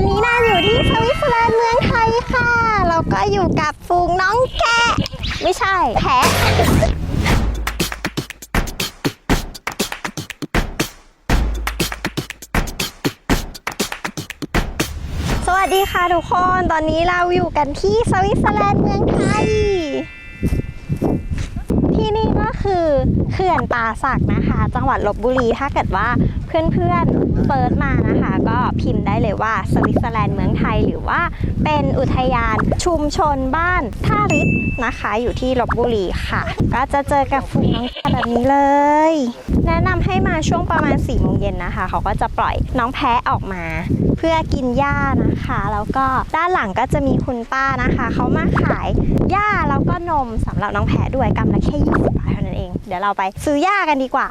อนนี้นาอยู่ที่สวิตเซอร์แลนด์เมืองไทยค่ะ เราก็อยู่กับฝูงน้องแกะ ไม่ใช่แพะสวัสดีค่ะทุกคน ตอนนี้เราอยู่กันที่สวิตเซอร์แลนด์เมืองไทย ที่นี่ก็คือเขื่อนป่าสักนะคะ จังหวัดลบบุรีถ้าเกิดว่า เพื่อนๆเปิดมานะคะ ก็พิมพ์ได้เลยว่าสวิตเซอร์แลนด์เมืองไทย หรือว่าเป็นอุทยานชุมชนบ้านท่าริศนะคะ อยู่ที่ลบบุรีค่ะ ก็จะเจอกับฝูงน้องแกะแบบนี้เลย แนะนำให้มาช่วงประมาณ4ี่โมงเย็นนะคะ เขาก็จะปล่อยน้องแพะออกมา เพื่อกินหญ้านะคะ แล้วก็ด้านหลังก็จะมีคุณป้านะคะ เขามาขายหญ้าแล้วก็นมสำหรับน้องแพะด้วยกำละแค่20บาทเท่านั้นเอง เดี๋ยวเราไปซื้อหญ้ากันดีกว่า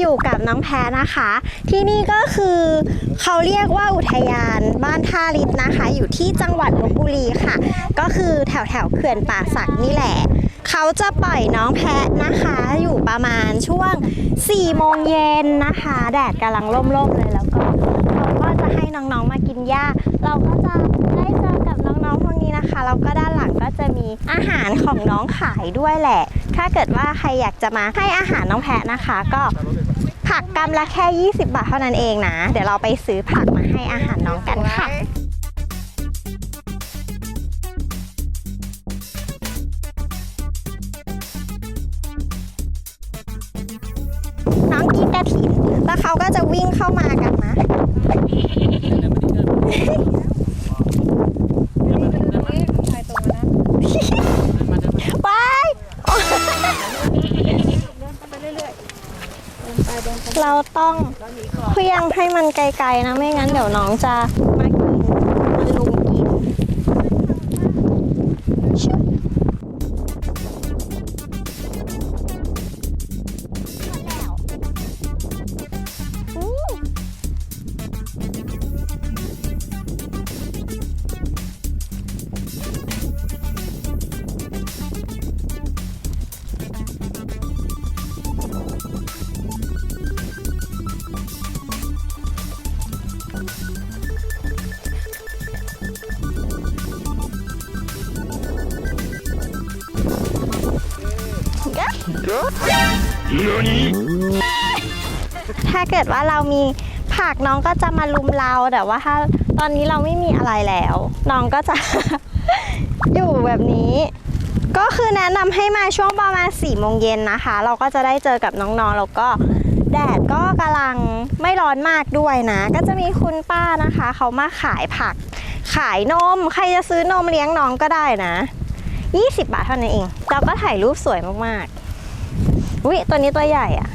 อยู่กับน้องแพะนะคะ ที่นี่ก็คือเขาเรียกว่าอุทยานบ้านท่าริศนะคะ อยู่ที่จังหวัดลบบุรีค่ะ ก็คือแถวแถวเขื่อนป่าสักนี่แหละ เขาจะปล่อยน้องแพะนะคะ อยู่ประมาณช่วง4โมงเย็นนะคะ แดดกำลังร่มๆเลยแล้วก็เขาก็จะให้น้องๆมากินหญ้า เราก็จะได้เจอ นะคะแล้วก็ด้านหลังก็จะมีอาหารของน้องขายด้วยแหละ ถ้าเกิดว่าใครอยากจะมาให้อาหารน้องแพะนะคะ ก็ผักกำละแค่ 20 บาทเท่านั้นเองนะ เดี๋ยวเราไปซื้อผักมาให้อาหารน้องกันค่ะน้องกินกระถินแล้วเขาก็จะวิ่ง ต้องเคลี้ยงให้มันไกลๆนะ ไม่งั้นเดี๋ยวน้องจะ ถ้าเกิดว่าเรามีผักน้องก็จะมาลุมเราแต่ว่าถ้าตอนนี้เราไม่มีอะไรแล้ว น้องก็จะ อยู่แบบนี้ ก็คือแนะนำให้มาช่วงประมาณ4ี่โมงเย็นนะคะ เราก็จะได้เจอกับน้องๆแล้วก็แดดก็กำลังไม่ร้อนมากด้วยนะ ก็จะมีคุณป้านะคะ เขามาขายผัก ขายนม ใครจะซื้อนมเลี้ยงน้องก็ได้นะ 20 บาทเท่านั้นเองแล้วก็ถ่ายรูปสวยมากๆ อุ้ยตัวนี้ตัวใหญ่อะ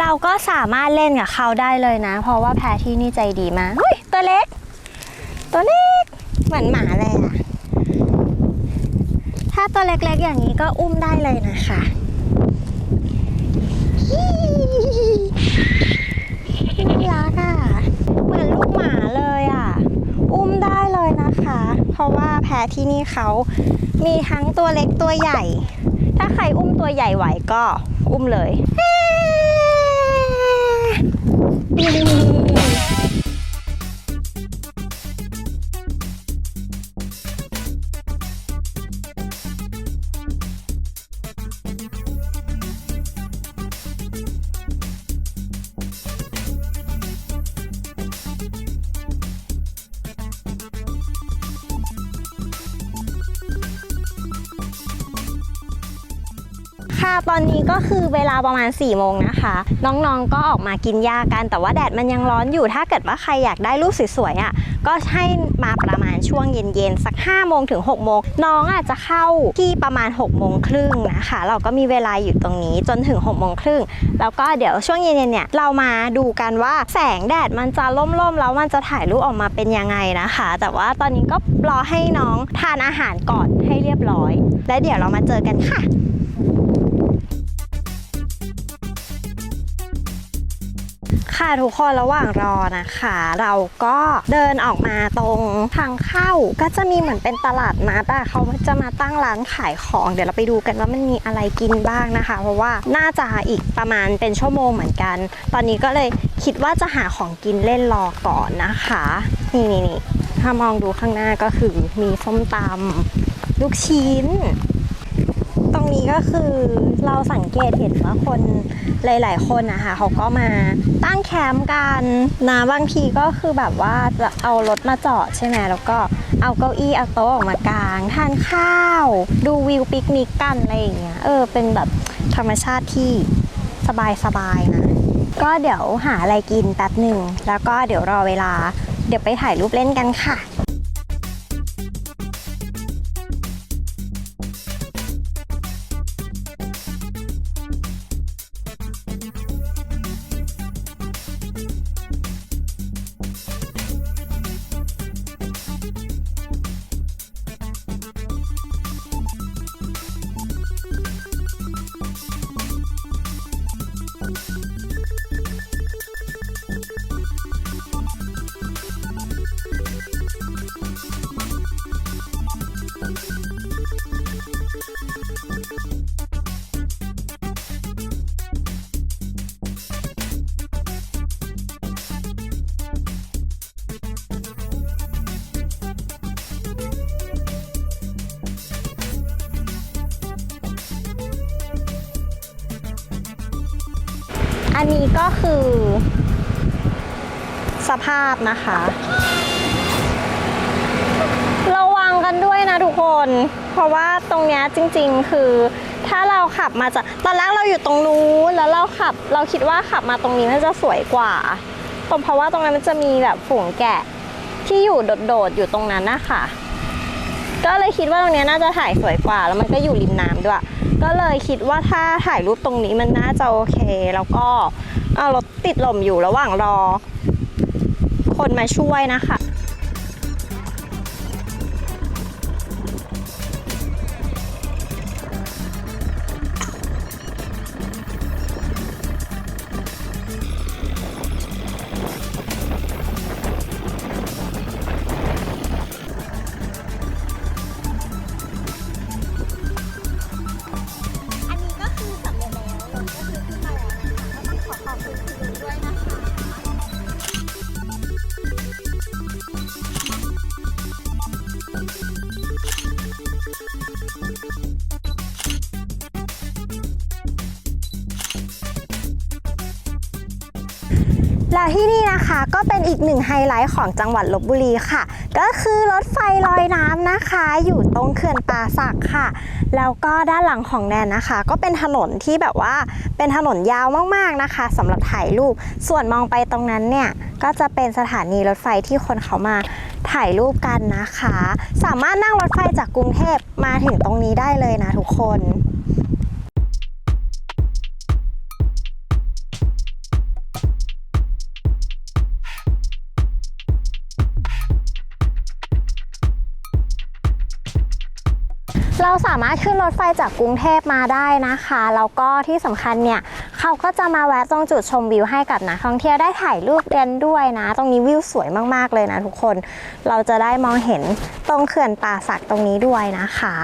เราก็สามารถเล่นกับเขาได้เลยนะ เพราะว่าแพรที่นี่ใจดีมากอุ้ยตัวเล็ก ตัวเล็ก เหมือนหมาเลยอะถ้าตัวเล็กๆอย่างนี้ก็อุ้มได้เลยนะคะฮิน่ารักอะเหมือนลูกหมาเลยอะอุ้มได้เลยนะคะ เพราะว่าแพรที่นี่เขามีทั้งตัวเล็กตัวใหญ่ ถ้าใครอุ้มตัวใหญ่ไหวก็อุ้มเลย ค่ ตอนนี้ก็คือเวลาประมาณ4ี่โมงนะคะ น้องๆก็ออกมากินหญ้ากัน แต่ว่าแดดมันยังร้อนอยู่ถ้าเกิดว่าใครอยากได้รูปสวยๆอะก็ให้มาประมาณช่วงเย็นๆสัก5้าโมงถึง6กโมงน้องอาจจะเข้าที่ประมาณ6กโมงครึ่งนะคะ เราก็มีเวลาอยู่ตรงนี้จนถึง6กโมงครึ่งแล้วก็เดี๋ยวช่วงเย็นๆเนี่ยเรามาดูกันว่าแสงแดดมันจะล่มๆแล้วมันจะถ่ายรูปออกมาเป็นยังไงนะคะ แต่ว่าตอนนี้ก็รอให้น้องทานอาหารก่อนให้เรียบร้อย และเดี๋ยวเรามาเจอกันค่ะ ค่ะทุกคนระหว่างรอนะคะ เราก็เดินออกมาตรงทางเข้าก็จะมีเหมือนเป็นตลาดนัดอะเขาจะมาตั้งร้านขายของ เดี๋ยวเราไปดูกันว่ามันมีอะไรกินบ้างนะคะ เพราะว่าน่าจะอีกประมาณเป็นชั่วโมงเหมือนกัน ตอนนี้ก็เลยคิดว่าจะหาของกินเล่นรอก่อนนะคะ นี่นี่นี่ถ้ามองดูข้างหน้าก็คือมีส้มตำลูกชิ้น ตรงนี้ก็คือเราสังเกตเห็นว่าคน หลาย ๆ คนนะคะเขาก็มาตั้งแคมป์กันนะบางทีก็คือแบบว่าจะเอารถมาจอดใช่ไหมแล้วก็เอาเก้าอี้เอาโต๊ะออกมากาง ทานข้าว ดูวิวปิกนิกกันอะไรอย่างเงี้ยเออเป็นแบบธรรมชาติที่สบายๆนะ ก็เดี๋ยวหาอะไรกินแป๊บหนึ่ง แล้วก็เดี๋ยวรอเวลา เดี๋ยวไปถ่ายรูปเล่นกันค่ะ อันนี้ก็คือ สภาพนะคะ ระวังกันด้วยนะทุกคน เพราะว่าตรงเนี้ยจริง ๆ คือ ถ้าเราขับมาจากตอนแรกเราอยู่ตรงนู้นแล้วเราขับ เราคิดว่าขับมาตรงนี้มันจะสวยกว่าตรงเพราะว่าตรงนั้นมันจะมีแบบฝูงแกะที่อยู่โดดๆอยู่ตรงนั้นนะคะก็เลยคิดว่าตรงเนี้ยน่าจะถ่ายสวยกว่า แล้วมันก็อยู่ริมน้ำด้วย ก็เลยคิดว่าถ้าถ่ายรูปตรงนี้มันน่าจะโอเค แล้วก็เอารถติดลมอยู่ระหว่างรอ คนมาช่วยนะคะ และที่นี่นะคะก็เป็นอีกหนึ่งไฮไลท์ของจังหวัดลบบุรีค่ะ ก็คือรถไฟลอยน้ำนะคะ อยู่ตรงเขื่อนป่าสักค่ะ แล้วก็ด้านหลังของแนนนะคะ ก็เป็นถนนที่แบบว่าเป็นถนนยาวมากๆนะคะสำหรับถ่ายรูป ส่วนมองไปตรงนั้นเนี่ยก็จะเป็นสถานีรถไฟที่คนเขามาถ่ายรูปกันนะคะ สามารถนั่งรถไฟจากกรุงเทพมาถึงตรงนี้ได้เลยนะทุกคน เราสามารถขึ้นรถไฟจากกรุงเทพมาได้นะคะ แล้วก็ที่สำคัญเนี่ยเขาก็จะมาแวะตรงจุดชมวิวให้กับนักท่องเที่ยวได้ถ่ายรูปเรียนด้วยนะ ตรงนี้วิวสวยมากๆเลยนะทุกคน เราจะได้มองเห็นตรงเขื่อนป่าสักตรงนี้ด้วยนะคะ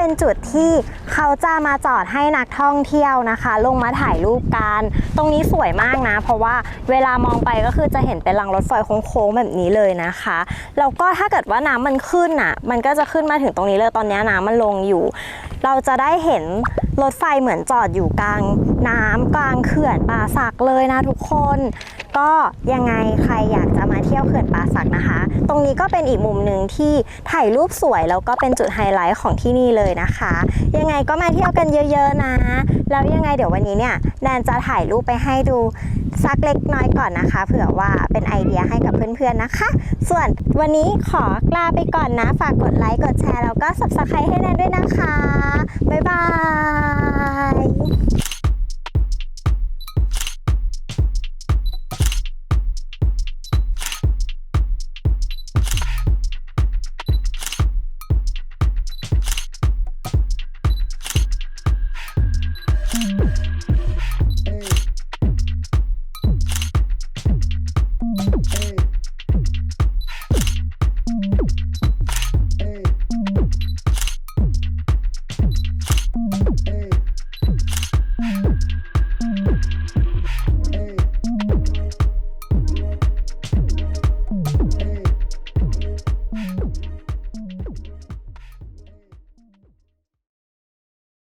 เป็นจุดที่เขาจะมาจอดให้นักท่องเที่ยวนะคะ ลงมาถ่ายรูปกัน ตรงนี้สวยมากนะ เพราะว่าเวลามองไปก็คือจะเห็นเป็นรางรถไฟโค้งๆแบบนี้เลยนะคะแล้วก็ถ้าเกิดว่าน้ำมันขึ้นอะ มันก็จะขึ้นมาถึงตรงนี้เลยตอนนี้น้ำมันลงอยู่ เราจะได้เห็นรถไฟเหมือนจอดอยู่กลางน้ำกลางเขื่อนป่าสักเลยนะทุกคน ก็ยังไงใครอยากจะมาเที่ยวเขื่อนป่าสักนะคะ ตรงนี้ก็เป็นอีกมุมหนึ่งที่ถ่ายรูปสวยแล้วก็เป็นจุดไฮไลท์ของที่นี่เลยนะคะ ยังไงก็มาเที่ยวกันเยอะ ๆนะ แล้วยังไงเดี๋ยววันนี้เนี่ยแนนจะถ่ายรูปไปให้ดู สักเล็กน้อยก่อนนะคะ เผื่อว่าเป็นไอเดียให้กับเพื่อนๆนะคะ ส่วนวันนี้ขอลาไปก่อนนะ ฝากกดไลค์ กดแชร์ แล้วก็ subscribe ให้แนนด้วยนะคะ บ๊ายบาย